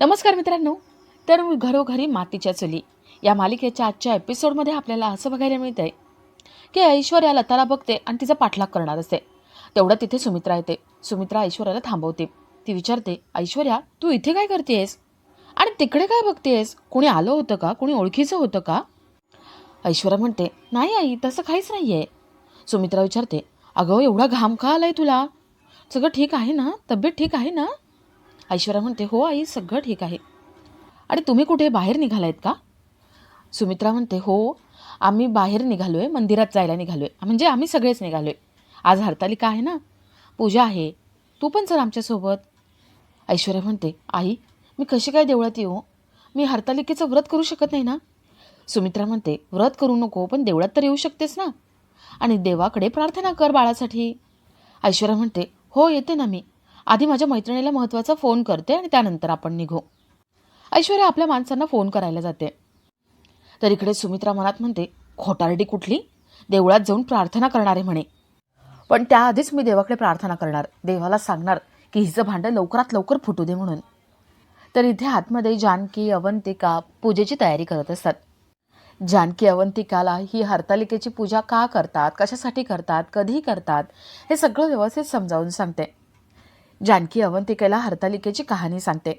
नमस्कार मित्रांनो. तर घरोघरी मातीच्या चुली या मालिकेच्या आजच्या एपिसोडमध्ये आपल्याला असं बघायला मिळतंय की ऐश्वर्या लताला बघते आणि तिचा पाठलाग करणार असते. तेवढं तिथे सुमित्रा येते. सुमित्रा ऐश्वर्याला थांबवते. ती विचारते ऐश्वर्या तू इथे काय करतेस आणि तिकडे काय बघतेस कोणी आलं होतं का? कोणी ओळखीचं होतं का? ऐश्वर्या म्हणते नाही आई तसं काहीच नाही आहे सुमित्रा विचारते अगं एवढा घाम का आलाय तुला? सगळं ठीक आहे ना? तब्येत ठीक आहे ना? ऐश्वर्या म्हणते हो आई सगळं ठीक आहे. आणि तुम्ही कुठे? बाहेर निघालायत का? सुमित्रा म्हणते हो आम्ही बाहेर निघालो आहे मंदिरात जायला निघालो आहे म्हणजे आम्ही सगळेच निघालो आहे आज हरतालिका आहे ना? पूजा आहे. तू पण चल आमच्यासोबत. ऐश्वर्या म्हणते आई मी कशी काय देवळात येऊ? मी हरतालिकेचं व्रत करू शकत नाही ना? सुमित्रा म्हणते व्रत करू नको पण देवळात तर येऊ शकतेस ना? आणि देवाकडे प्रार्थना कर बाळासाठी. ऐश्वर्या म्हणते हो येते ना मी. आधी माझ्या मैत्रिणीला महत्त्वाचा फोन करते आणि त्यानंतर आपण निघू. ऐश्वर्या आपल्या माणसांना फोन करायला जाते. तर इकडे सुमित्रा मनात म्हणते खोटारडी कुठली? देवळात जाऊन प्रार्थना करणारे म्हणे. पण त्याआधीच मी देवाकडे प्रार्थना करणार. देवाला सांगणार की हिचं भांडं लवकरात लवकर फुटू दे म्हणून. तर इथे आतमध्ये जानकी अवंतिका पूजेची तयारी करत असतात. जानकी अवंतिकाला ही हरतालिकेची पूजा का करतात? कशासाठी करतात? कधी करतात? हे सगळं व्यवस्थित समजावून सांगते. जानकी अवंतिकेला हरतालिकेची कहाणी सांगते.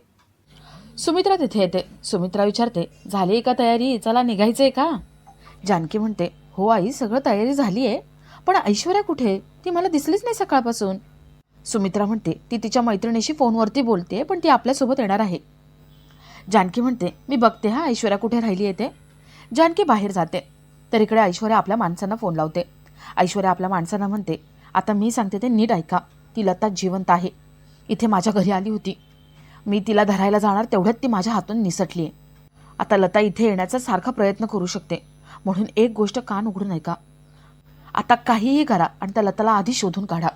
सुमित्रा तिथे येते. सुमित्रा विचारते झाली आहे का तयारी? चला निघायचं आहे का? जानकी म्हणते हो आई सगळं तयारी झाली आहे पण ऐश्वर्या कुठे? ती मला दिसलीच नाही सकाळपासून. सुमित्रा म्हणते ती तिच्या मैत्रिणीशी फोनवरती बोलते पण ती आपल्यासोबत येणार आहे. जानकी म्हणते मी बघते हा ऐश्वर्या कुठे राहिली येते जानकी बाहेर जाते. तर इकडे ऐश्वर्या आपल्या माणसांना फोन लावते. ऐश्वर्या आपल्या माणसांना म्हणते आता मी सांगते ते नीट ऐका. ती लता जिवंत आहे. इथे माझ्या घरी आली होती. मी तिला धरायला जाणार तेवढ्यात ती माझ्या हातून निसटली आहे आता लता इथे येण्याचा सारखा प्रयत्न करू शकते. म्हणून एक गोष्ट कान उघडून ऐका आता काहीही करा आणि त्या लताला आधी शोधून काढा.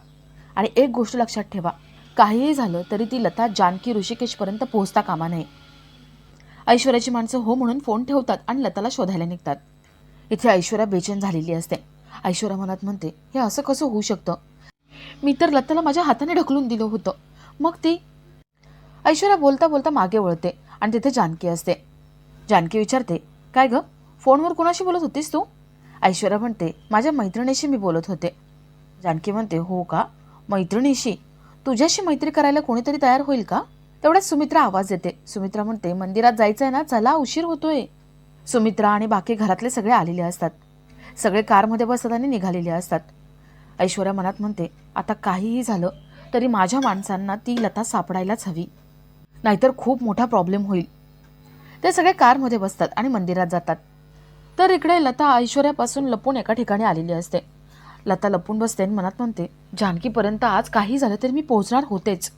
आणि एक गोष्ट लक्षात ठेवा. काहीही झालं तरी ती लता जानकी ऋषिकेशपर्यंत पोहोचता कामा नये. ऐश्वर्याची माणसं हो म्हणून फोन ठेवतात आणि लताला शोधायला निघतात. इथे ऐश्वर्या बेचैन झालेली असते. ऐश्वर्या मनात म्हणते हे असं कसं होऊ शकतं? मी तर लताला माझ्या हाताने ढकलून दिलं होतं. मग ती? ऐश्वर्या बोलता बोलता मागे वळते आणि तिथे जानकी असते. जानकी विचारते काय गं? फोनवर कोणाशी बोलत होतीस तू? ऐश्वर्या म्हणते माझ्या मैत्रिणीशी मी बोलत होते. जानकी म्हणते हो का? मैत्रिणीशी? तुझ्याशी मैत्री करायला कोणीतरी तयार होईल का? तेवढ्यात सुमित्रा आवाज येते. सुमित्रा म्हणते मंदिरात जायचं आहे ना? चला उशीर होतोय. सुमित्रा आणि बाकी घरातले सगळे आलेले असतात. सगळे कारमध्ये बसतात आणि निघालेले असतात. ऐश्वर्या मनात म्हणते आता काहीही झालं तरी माझ्या माणसांना ती लता सापडायलाच हवी. नाहीतर खूप मोठा प्रॉब्लेम होईल. ते सगळे कारमध्ये बसतात आणि मंदिरात जातात. तर इकडे लता ऐश्वर्यापासून लपून एका ठिकाणी आलेली असते. लता लपून बसते आणि मनात म्हणते जानकीपर्यंत आज काही झालं तरी मी पोहोचणार होतेच.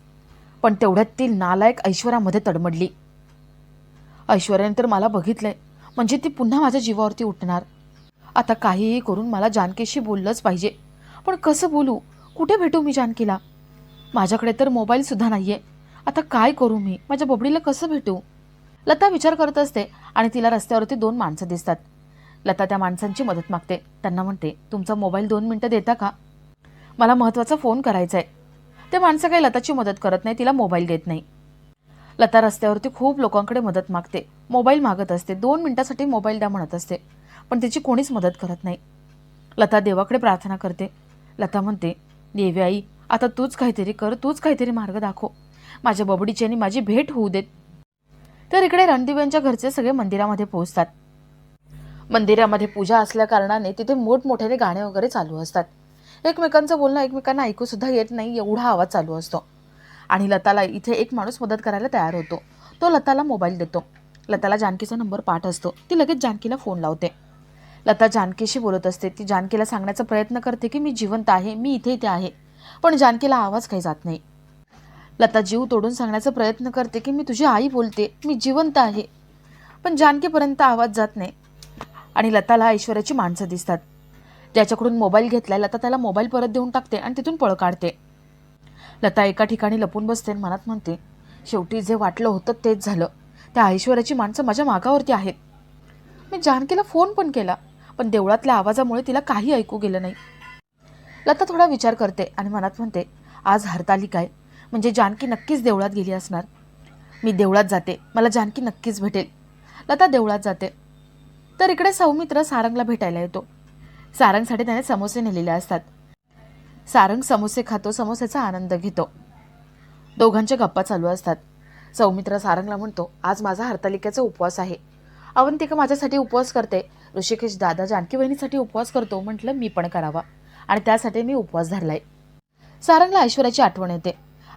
पण तेवढ्यात ती नालायक ऐश्वर्यामध्ये तडमडली. ऐश्वर्याने तर मला बघितलंय. म्हणजे ती पुन्हा माझ्या जीवावरती उठणार. आता काहीही करून मला जानकीशी बोललंच पाहिजे. पण कसं बोलू? कुठे भेटू मी जानकीला? माझ्याकडे तर मोबाईलसुद्धा नाही आहे आता काय करू मी? माझ्या बबडीला कसं भेटू? लता विचार करत असते आणि तिला रस्त्यावरती दोन माणसं दिसतात. लता त्या माणसांची मदत मागते. त्यांना म्हणते तुमचा मोबाईल दोन मिनटं देता का? मला महत्त्वाचा फोन करायचा आहे ते माणसं काही लताची मदत करत नाही तिला मोबाईल देत नाही. लता रस्त्यावरती खूप लोकांकडे मदत मागते. मोबाईल मागत असते. दोन मिनटासाठी मोबाईल द्या म्हणत असते. पण तिची कोणीच मदत करत नाही. लता देवाकडे प्रार्थना करते. लता म्हणते देवी आई आता तूच काहीतरी कर तूच काहीतरी मार्ग दाखव. माझ्या बबडीची आणि माझी भेट होऊ देत. तर इकडे रणदिव्यांच्या घरचे सगळे मंदिरामध्ये पोहोचतात. मंदिरामध्ये पूजा असल्या कारणाने तिथे मोठमोठ्याने गाणे वगैरे चालू असतात. एकमेकांचं बोलणं एकमेकांना ऐकू सुद्धा येत नाही एवढा आवाज चालू असतो. आणि लताला इथे एक माणूस मदत करायला तयार होतो. तो लताला मोबाईल देतो. लताला जानकीचा नंबर पाठ असतो. ती लगेच जानकीला फोन लावते. लता जानकीशी बोलत असते. ती जानकीला सांगण्याचा प्रयत्न करते की मी जिवंत आहे मी इथे इथे आहे. पण जानकीला आवाज काही जात नाही. लता जीव तोडून सांगण्याचा प्रयत्न करते की मी तुझी आई बोलते. मी जिवंत आहे. पण जानकीपर्यंत आवाज जात नाही. आणि लताला ऐश्वर्याची माणसं दिसतात. ज्याच्याकडून मोबाईल घेतलाय लता त्याला मोबाईल परत देऊन टाकते आणि तिथून पळ काढते. लता एका ठिकाणी लपून बसते आणि मनात म्हणते शेवटी जे वाटलं होतं तेच झालं. त्या ऐश्वर्याची माणसं माझ्या मागावरती आहेत. मी जानकीला फोन पण केला पण देवळातल्या आवाजामुळे तिला काही ऐकू गेलं नाही. लता थोडा विचार करते आणि मनात म्हणते आज हरतालिका आहे म्हणजे जानकी नक्कीच देवळात गेली असणार. मी देवळात जाते. मला जानकी नक्कीच भेटेल. लता देवळात जाते. तर इकडे सौमित्र सारंगला भेटायला येतो. सारंगसाठी त्याने समोसे नेलेले असतात. सारंग समोसे खातो समोसेचा आनंद घेतो. दोघांच्या गप्पा चालू असतात. सौमित्र सारंगला म्हणतो आज माझा हरतालिकेचा उपवास आहे. अवंतिका माझ्यासाठी उपवास करते. ऋषिकेश दादा जानकी बहिणीसाठी उपवास करतो. म्हटलं मी पण करावा. आणि त्यासाठी मी उपवास धरलाय. सारंगला ऐश्वर्याची आठवण येते.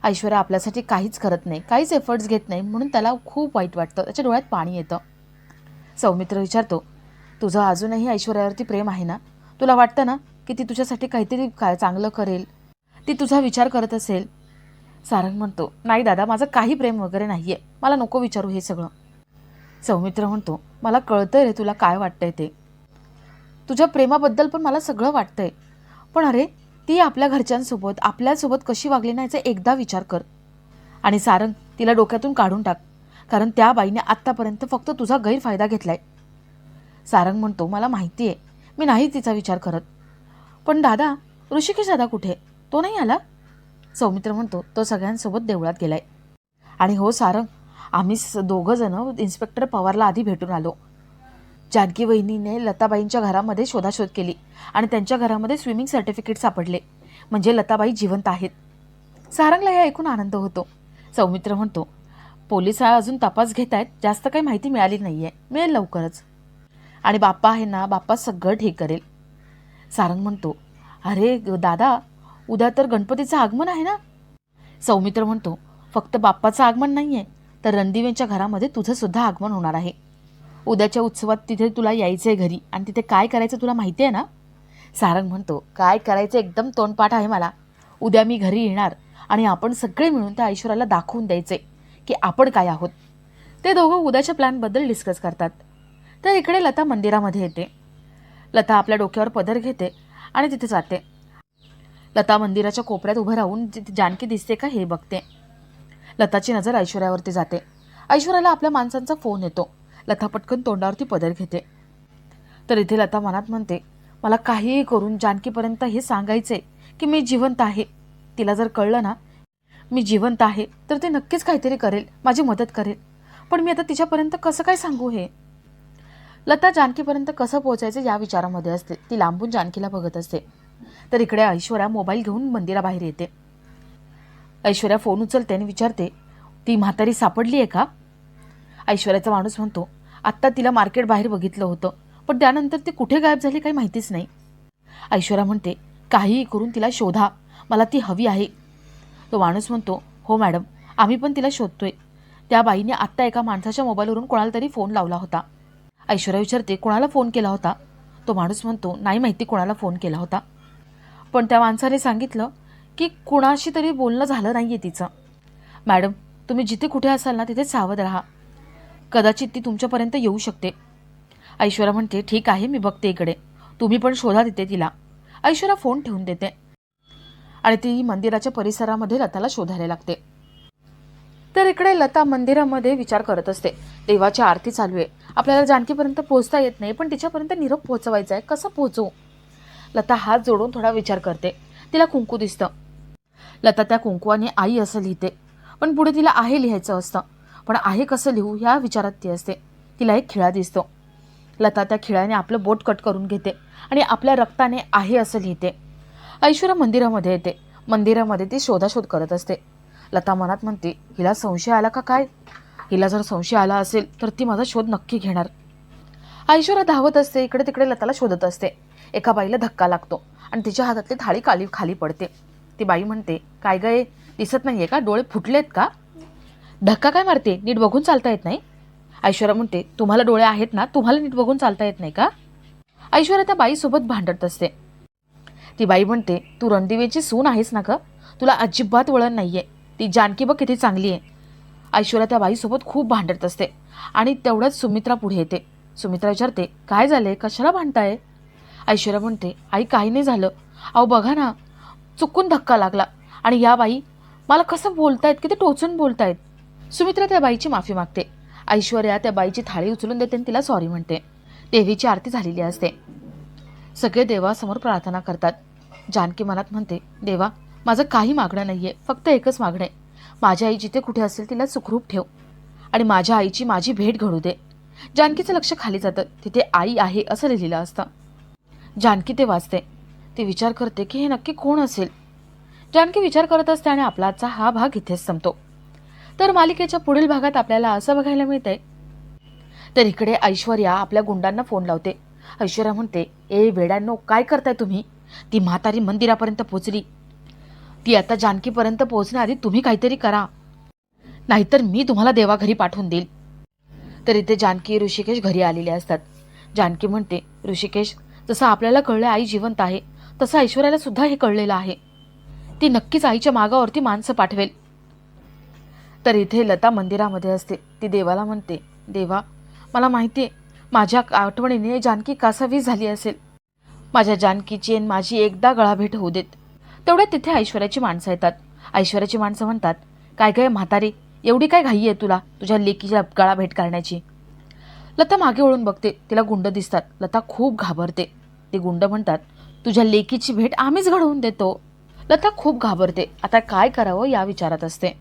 ऐश्वर्या आपल्यासाठी काहीच करत नाही काहीच एफर्ट्स घेत नाही म्हणून त्याला खूप वाईट वाटतं. त्याच्या डोळ्यात पाणी येतं. सौमित्र विचारतो तुझं अजूनही ऐश्वर्यावरती प्रेम आहे ना? तुला वाटतं ना की ती तुझ्यासाठी काहीतरी काय चांगलं करेल? ती तुझा विचार करत असेल? सारंग म्हणतो नाही दादा माझं काही प्रेम वगैरे नाही आहे मला नको विचारू हे सगळं. सौमित्र म्हणतो मला कळतंय रे तुला काय वाटतंय ते. तुझ्या प्रेमाबद्दल पण मला सगळं वाटतंय. पण अरे ती आपल्या घरच्यांसोबत आपल्यासोबत कशी वागली नाही याचा एकदा विचार कर. आणि सारंग तिला डोक्यातून काढून टाक. कारण त्या बाईने आत्तापर्यंत फक्त तुझा गैरफायदा घेतलाय. सारंग म्हणतो मला माहिती आहे. मी नाही तिचा विचार करत. पण दादा ऋषिकेश दादा कुठे? तो नाही आला? सौमित्र म्हणतो तो सगळ्यांसोबत देवळात गेलाय. आणि हो सारंग आम्ही स- दोघं जण इन्स्पेक्टर पवारला आधी भेटून आलो. जानकी वहिनीने लताबाईंच्या घरामध्ये शोधाशोध केली आणि त्यांच्या घरामध्ये स्विमिंग सर्टिफिकेट सापडले. म्हणजे लताबाई जिवंत आहेत. सारंगला हे ऐकून आनंद होतो. सौमित्र म्हणतो पोलीस अजून तपास घेत आहेत. जास्त काही माहिती मिळाली नाही आहे मिळेल लवकरच. आणि बाप्पा आहे ना बाप्पा सगळं ठीक करेल. सारंग म्हणतो अरे ग- दादा उद्या तर गणपतीचं आगमन आहे ना? सौमित्र म्हणतो फक्त बाप्पाचं आगमन नाही आहे तर रणदिवेंच्या घरामध्ये तुझंसुद्धा आगमन होणार आहे. उद्याच्या उत्सवात तिथे तुला यायचं आहे घरी. आणि तिथे काय करायचं तुला माहिती आहे ना? सारंग म्हणतो काय करायचं एकदम तोंडपाठ आहे मला. उद्या मी घरी येणार आणि आपण सगळे मिळून त्या ऐश्वर्याला दाखवून द्यायचे की आपण काय आहोत. ते दोघं उद्याच्या प्लॅनबद्दल डिस्कस करतात. तर इकडे लता मंदिरामध्ये येते. लता आपल्या डोक्यावर पदर घेते आणि तिथे जाते. लता मंदिराच्या कोपऱ्यात उभं राहून तिथे जानकी दिसते का हे बघते. लताची नजर ऐश्वर्यावरती जाते. ऐश्वर्याला आपल्या माणसांचा फोन येतो. लता पटकन तोंडावरती पदर घेते. तर इथे लता मनात म्हणते मला काहीही करून जानकीपर्यंत हे सांगायचे की मी जिवंत आहे. तिला जर कळलं ना मी जिवंत आहे तर ते नक्कीच काहीतरी करेल माझी मदत करेल. पण मी आता तिच्यापर्यंत कसं काय सांगू हे? लता जानकीपर्यंत कसं पोहोचायचं या विचारामध्ये असते. ती लांबून जानकीला बघत असते. तर इकडे ऐश्वर्या मोबाईल घेऊन मंदिराबाहेर येते. ऐश्वर्या फोन उचलते आणि विचारते ती म्हातारी सापडली आहे का? ऐश्वर्याचा माणूस म्हणतो आत्ता तिला मार्केट बाहेर बघितलं होतं पण त्यानंतर ती कुठे गायब झाली काही माहितीच नाही. ऐश्वर्या म्हणते काहीही करून तिला शोधा मला ती हवी आहे. तो माणूस म्हणतो हो मॅडम आम्ही पण तिला शोधतोय. त्या बाईने आत्ता एका माणसाच्या मोबाईलवरून कोणाला तरी फोन लावला होता. ऐश्वर्या विचारते कोणाला फोन केला होता? तो माणूस म्हणतो नाही माहिती कोणाला फोन केला होता. पण त्या माणसाने सांगितलं की कुणाशी तरी बोलणं झालं नाही आहे तिचं. मॅडम तुम्ही जिथे कुठे असाल ना तिथे सावध राहा. कदाचित ती तुमच्यापर्यंत येऊ शकते. ऐश्वर्या म्हणते ठीक आहे मी बघते इकडे. तुम्ही पण शोधा देते तिला. ऐश्वर्या फोन ठेवून देते. आणि ती मंदिराच्या परिसरामध्ये लताला शोधायला लागते. तर इकडे लता मंदिरामध्ये विचार करत असते. देवाची आरती चालू आहे. आपल्याला जानकीपर्यंत पोहोचता येत नाही पण तिच्यापर्यंत निरोप पोहोचवायचा आहे. कसं पोहोचवू लता हात जोडून थोडा विचार करते. तिला कुंकू दिसतं. लता त्या कुंकुवाने आई असं लिहिते. पण पुढे तिला आहे लिहायचं असतं. पण आहे कसं लिहू ह्या विचारात ती असते. तिला एक खिळा दिसतो. लता त्या खिळ्याने आपलं बोट कट करून घेते आणि आपल्या रक्ताने आहे असं लिहिते. ऐश्वर्या मंदिरामध्ये येते. मंदिरामध्ये ती शोधाशोध करत असते. लता मनात म्हणते हिला संशय आला का काय? हिला जर संशय आला असेल तर ती माझा शोध नक्की घेणार. ऐश्वर्या धावत असते इकडे तिकडे लताला शोधत असते. एका बाईला धक्का लागतो आणि तिच्या हातातली थाळी खाली खाली पडते. ती बाई म्हणते काय गये दिसत नाहीये का? डोळे फुटलेत का? धक्का काय मारते? नीट बघून चालता येत नाही? ऐश्वर्या म्हणते तुम्हाला डोळे आहेत ना तुम्हाला नीट बघून चालता येत नाही का? ऐश्वर्या त्या बाईसोबत भांडत असते. ती बाई म्हणते तू रणदिवेची सून आहेस ना का तुला अजिबात वळण नाहीये. ती जानकी बघ किती चांगली आहे. ऐश्वर्या त्या बाईसोबत खूप भांडत असते आणि तेवढ्याच सुमित्रा पुढे येते. सुमित्रा विचारते काय झाले कशाला भांडताय? ऐश्वर्या म्हणते आई काही नाही झालं. अहो बघा ना चुकून धक्का लागला आणि या बाई मला कसं बोलतायत? किती टोचून बोलतायत? सुमित्रा त्या बाईची माफी मागते. ऐश्वर्या त्या बाईची थाळी उचलून देते आणि तिला सॉरी म्हणते. देवीची आरती झालेली असते. सगळे देवासमोर प्रार्थना करतात. जानकी मनात म्हणते देवा माझं काही मागणं नाही आहे फक्त एकच मागणं आहे. माझी आई जिथे कुठे असेल तिला सुखरूप ठेव. आणि माझ्या आईची माझी भेट घडू दे. जानकीचं लक्ष खाली जातं. तिथे आई आहे असं लिहिलेलं असतं. जानकी ते वाचते. ती विचार करते की हे नक्की कोण असेल? जानकी विचार करत असते आणि आपला आजचा हा भाग इथेच संपतो. तर मालिकेच्या पुढील भागात आपल्याला असं बघायला मिळतंय. तर इकडे ऐश्वर्या आपल्या गुंडांना फोन लावते. ऐश्वर्या म्हणते ए वेड्यांनो काय करताय तुम्ही? ती म्हातारी मंदिरापर्यंत पोचली. ती आता जानकीपर्यंत पोहोचण्याआधी तुम्ही काहीतरी करा. नाहीतर मी तुम्हाला देवाघरी पाठवून देईल. तर इथे जानकी ऋषिकेश घरी आलेले असतात. जानकी म्हणते ऋषिकेश जसं आपल्याला कळलं आई जिवंत आहे तसं ऐश्वर्याला सुद्धा हे कळलेलं आहे. ती नक्कीच आईच्या मागावरती माणसं पाठवेल. तर इथे लता मंदिरामध्ये असते. ती देवाला म्हणते देवा मला माहिती आहे माझ्या आठवणीने जानकी कासावी झाली असेल. माझ्या जानकीची आणि माझी एकदा गळाभेट होऊ देत. तेवढ्यात तिथे ऐश्वर्याची माणसं येतात. ऐश्वर्याची माणसं म्हणतात काय काय म्हातारी एवढी काय घाई आहे तुला तुझ्या लेकीच्या गळाभेट करण्याची? लता मागे वळून बघते तिला गुंड दिसतात. लता खूप घाबरते. ते गुंड म्हणतात तुझ्या लेकीची भेट आम्हीच घडवून देतो. लता खूप घाबरते. आता काय करावं या विचारात असते.